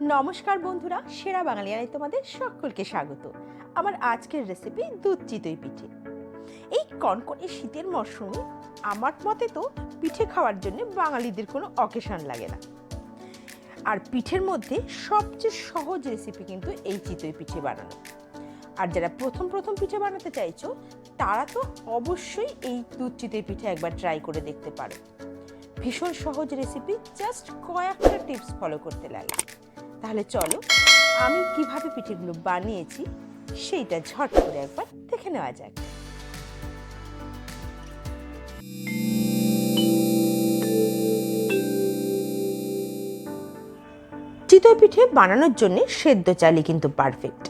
নমস্কার বন্ধুরা, সেরা বাঙালিয়ায় তোমাদের সকলকে স্বাগত। আমার আজকের রেসিপি দুধ চিতই পিঠে। এই কনকনে শীতের মরশুমে আমার মতে তো পিঠে খাওয়ার জন্য বাঙালিদের কোনো অকেশন লাগে না। আর পিঠের মধ্যে সবচেয়ে সহজ রেসিপি কিন্তু এই চিতই পিঠে বানানো। আর যারা প্রথম প্রথম পিঠে বানাতে চাইছো, তারা তো অবশ্যই এই দুধ চিতই পিঠে একবার ট্রাই করে দেখতে পারো। ভীষণ সহজ রেসিপি জাস্ট কয়েকটা টিপস ফলো করতে লাগে তাহলে চলো, আমি কীভাবে পিঠেগুলো বানিয়েছি সেইটা ঝট করে একবার দেখে নেওয়া যাক। চিতই পিঠে বানানোর জন্য সেদ্ধ চালই কিন্তু পারফেক্ট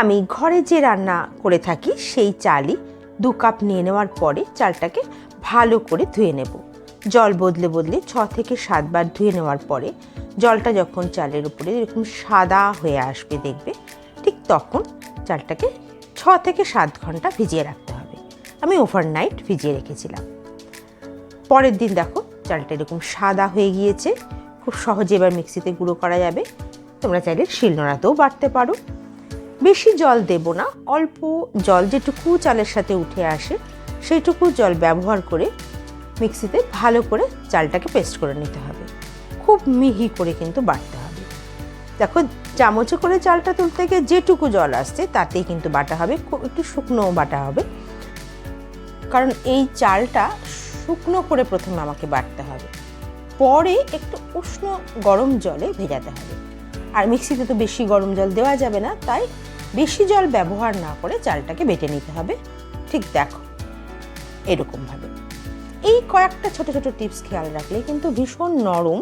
আমি ঘরে যে রান্না করে থাকি সেই চালই দু কাপ নিয়ে নেওয়ার পরে চালটাকে ভালো করে ধুয়ে নেব। জল বদলে বদলে ছ থেকে সাতবার ধুয়ে নেওয়ার পরে জলটা যখন চালের উপরে এরকম সাদা হয়ে আসবে দেখবে, ঠিক তখন চালটাকে ছ থেকে সাত ঘণ্টা ভিজিয়ে রাখতে হবে। আমি ওভারনাইট ভিজিয়ে রেখেছিলাম। পরের দিন দেখো চালটা এরকম সাদা হয়ে গিয়েছে, খুব সহজে এবার মিক্সিতে গুঁড়ো করা যাবে। তোমরা চাইলে শিলনোড়াতেও বাটতে পারো। বেশি জল দেব না, অল্প জল যেটুকু চালের সাথে উঠে আসে, সেইটুকু জল ব্যবহার করে মিক্সিতে ভালো করে চালটাকে পেস্ট করে নিতে হবে। খুব মিহি করে কিন্তু বাটতে হবে। দেখো, চামচে করে চালটা তুলতে গিয়ে যেটুকু জল আসছে, তাতেই কিন্তু বাটা হবে। খুব একটু শুকনোও বাটা হবে। কারণ এই চালটা শুকনো করে প্রথমে আমাকে বাটতে হবে। পরে একটু উষ্ণ গরম জলে ভেজাতে হবে। আর মিক্সিতে তো বেশি গরম জল দেওয়া যাবে না, তাই বেশি জল ব্যবহার না করে চালটাকে বেটে নিতে হবে। ঠিক দেখো, এরকমভাবে। এই কয়েকটা ছোট ছোট টিপস খেয়াল রাখলে কিন্তু ভীষণ নরম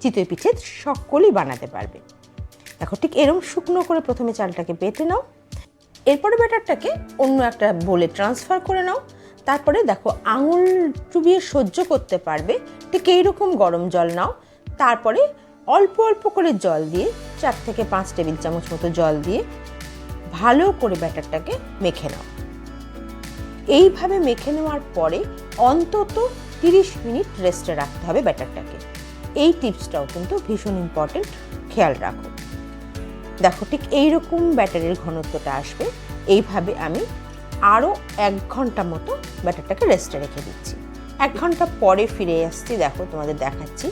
চিতই পিঠে সকলেই বানাতে পারবে। দেখো, ঠিক এরম শুকনো করে প্রথমে চালটাকে বেটে নাও। এরপরে ব্যাটারটাকে অন্য একটা বলে ট্রান্সফার করে নাও। তারপরে দেখো, আঙুল চুবিয়ে সহ্য করতে পারবে। ঠিক এইরকম গরম জল নাও। তারপরে অল্প অল্প করে জল দিয়ে চার থেকে পাঁচ টেবিল চামচ মতো জল দিয়ে ভালো করে ব্যাটারটাকে মেখে নাও। এইভাবে মেখে নেওয়ার পরে অন্তত তিরিশ মিনিট রেস্টে রাখতে হবে ব্যাটারটাকে। এই টিপসটাও কিন্তু ভীষণ ইম্পর্টেন্ট খেয়াল রাখো। দেখো, ঠিক এইরকম ব্যাটারের ঘনত্বটা আসবে, এইভাবে আমি আরও এক ঘণ্টা মতো ব্যাটারটাকে রেস্টে রেখে দিচ্ছি। এক ঘণ্টা পরে ফিরে আসছি, দেখো, তোমাদের দেখাচ্ছি।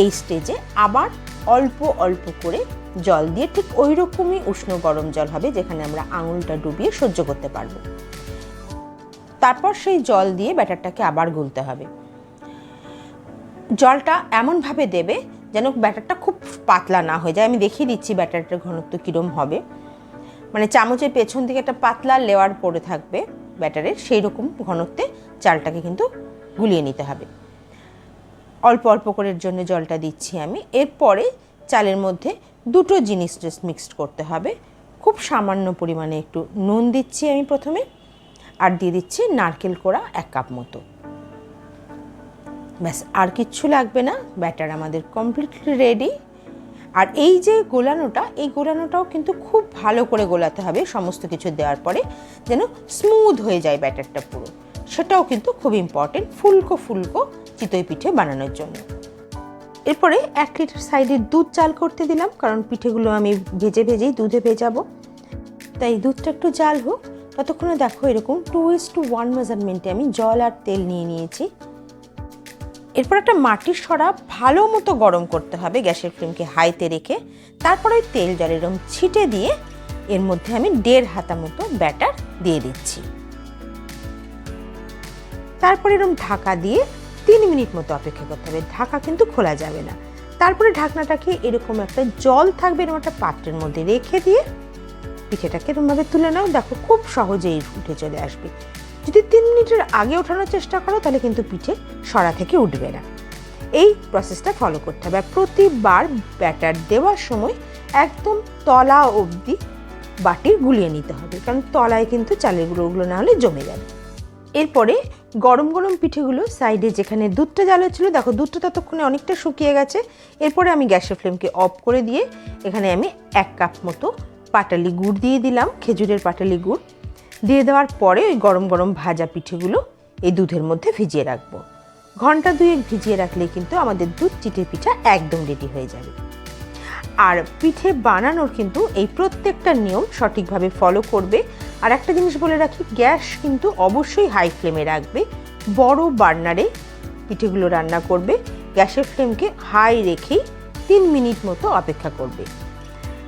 এই স্টেজে আবার অল্প অল্প করে জল দিয়ে ঠিক ওই রকমই উষ্ণ গরম জল হবে, যেখানে আমরা আঙুলটা ডুবিয়ে সহ্য করতে পারব। তারপর সেই জল দিয়ে ব্যাটারটাকে আবার গুলতে হবে। জলটা এমনভাবে দেবে যেন ব্যাটারটা খুব পাতলা না হয়ে যায়। আমি দেখিয়ে দিচ্ছি ব্যাটারটার ঘনত্ব কীরম হবে। মানে চামচের পেছন দিকে একটা পাতলা লেয়ার পড়ে থাকবে ব্যাটারের সেই রকম ঘনত্বে চালটাকে কিন্তু গুলিয়ে নিতে হবে। অল্প অল্প করে জন্য জলটা দিচ্ছি আমি। এরপরে চালের মধ্যে দুটো জিনিস জাস্ট মিক্সড করতে হবে। খুব সামান্য পরিমাণে একটু নুন দিচ্ছি আমি প্রথমে। আর দিয়ে দিচ্ছি নারকেল কোড়া এক কাপ মতো। ব্যাস, আর কিচ্ছু লাগবে না, ব্যাটার আমাদের কমপ্লিটলি রেডি আর এই যে গোলানোটা, এই গোলানোটাও কিন্তু খুব ভালো করে গোলাতে হবে, সমস্ত কিছু দেওয়ার পরে যেন স্মুথ হয়ে যায় ব্যাটারটা পুরো। সেটাও কিন্তু খুব ইম্পর্টেন্ট ফুলকো ফুলকো চিতই পিঠে বানানোর জন্য। এরপরে এক লিটার সাইডে দুধ চাল করতে দিলাম, কারণ পিঠেগুলো আমি ভেজে ভেজেই দুধে ভেজাবো। তাই দুধটা একটু জাল হোক। ততক্ষণে দেখো এরকম টু ইস টু ওয়ান মেজারমেন্টে আমি জল আর তেল নিয়ে নিয়েছি। এরপর একটা মাটির সরা ভালো মতো গরম করতে হবে গ্যাসের ফ্লেমকে হাইতে রেখে। তারপরে ওই তেল জল এরকম ছিটে দিয়ে এর মধ্যে আমি দেড় হাতা মতো ব্যাটার দিয়ে দিচ্ছি। তারপরে এরকম ঢাকা দিয়ে তিন মিনিট মতো অপেক্ষা করতে হবে। ঢাকা কিন্তু খোলা যাবে না। তারপরে ঢাকনাটাকে এরকম একটা জল থাকবে এরকম একটা পাত্রের মধ্যে রেখে দিয়ে পিঠেটাকে এরকমভাবে তুলে নাও। দেখো, খুব সহজেই উঠে চলে আসবে। যদি তিন মিনিটের আগে ওঠানোর চেষ্টা করো, তাহলে কিন্তু পিঠে সরা থেকে উঠবে না। এই প্রসেসটা ফলো করতে হবে। প্রতিবার ব্যাটার দেওয়ার সময় একদম তলা অবধি বাটি গুলিয়ে নিতে হবে। কারণ তলায় কিন্তু চালের গুঁড়োগুলো না হলে জমে যাবে। এরপরে গরম গরম পিঠেগুলো সাইডে যেখানে দুধটা জ্বালা ছিল, দেখো দুধটা ততক্ষণে অনেকটা শুকিয়ে গেছে। এরপরে আমি গ্যাসের ফ্লেমকে অফ করে দিয়ে এখানে আমি এক কাপ মতো পাটালি গুড় দিয়ে দিলাম, খেজুরের পাটালি গুড়। দিয়ে দেওয়ার পরে ওই গরম গরম ভাজা পিঠেগুলো এই দুধের মধ্যে ভিজিয়ে রাখব। ঘণ্টা দুয়েক ভিজিয়ে রাখলে কিন্তু আমাদের দুধ চিটে পিঠা একদম রেডি হয়ে যাবে। আর পিঠে বানানোর কিন্তু এই প্রত্যেকটা নিয়ম সঠিকভাবে ফলো করবে। আর একটা জিনিস বলে রাখি, গ্যাস কিন্তু অবশ্যই হাই ফ্লেমে রাখবে। বড় বার্নারে পিঠেগুলো রান্না করবে। গ্যাসের ফ্লেমকে হাই রেখেই তিন মিনিট মতো অপেক্ষা করবে।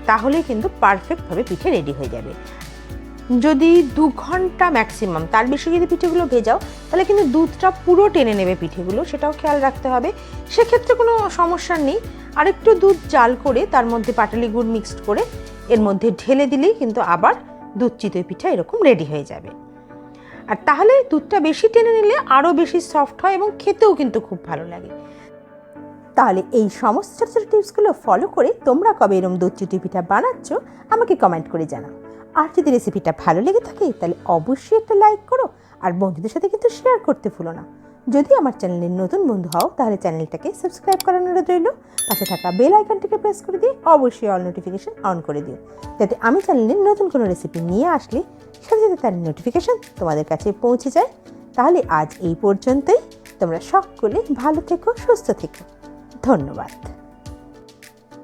তাহলে কিন্তু পারফেক্টভাবে পিঠে রেডি হয়ে যাবে। যদি দু ঘণ্টা ম্যাক্সিমাম তার বেশি যদি পিঠেগুলো ভেজাও, তাহলে কিন্তু দুধটা পুরো টেনে নেবে পিঠেগুলো, সেটাও খেয়াল রাখতে হবে। সেক্ষেত্রে কোনো সমস্যা নেই। আরেকটু দুধ জাল করে, তার মধ্যে পাটালি গুড় মিক্সড করে, এর মধ্যে ঢেলে দিলেই কিন্তু আবার দুধ চিতই পিঠা এরকম রেডি হয়ে যাবে। আর তাহলে দুধটা বেশি টেনে নিলে আরও বেশি সফট হয় এবং খেতেও কিন্তু খুব ভালো লাগে। তাহলে এই সমস্ত ছোটো ছোটো টিপসগুলো ফলো করে তোমরা কবে এরম দুধ চিটি পিঠা বানাচ্ছ, আমাকে কমেন্ট করে জানাও। আর যদি রেসিপিটা ভালো লেগে থাকে, তাহলে অবশ্যই একটা লাইক করো আর বন্ধুদের সাথে কিন্তু শেয়ার করতে ভুলো না। যদি আমার চ্যানেলের নতুন বন্ধু হও, তাহলে চ্যানেলটাকে সাবস্ক্রাইব করানোর রইল। পাশে থাকা বেল আইকনটিকে প্রেস করে দিয়ে অবশ্যই অল নোটিফিকেশন অন করে দিও। যাতে আমি চ্যানেলের নতুন কোনো রেসিপি নিয়ে আসলে সাথে সাথে তার নোটিফিকেশান তোমাদের কাছে পৌঁছে যায়। তাহলে আজ এই পর্যন্তই। তোমরা সকলে ভালো থেকো, সুস্থ থেকো। ধন্যবাদ।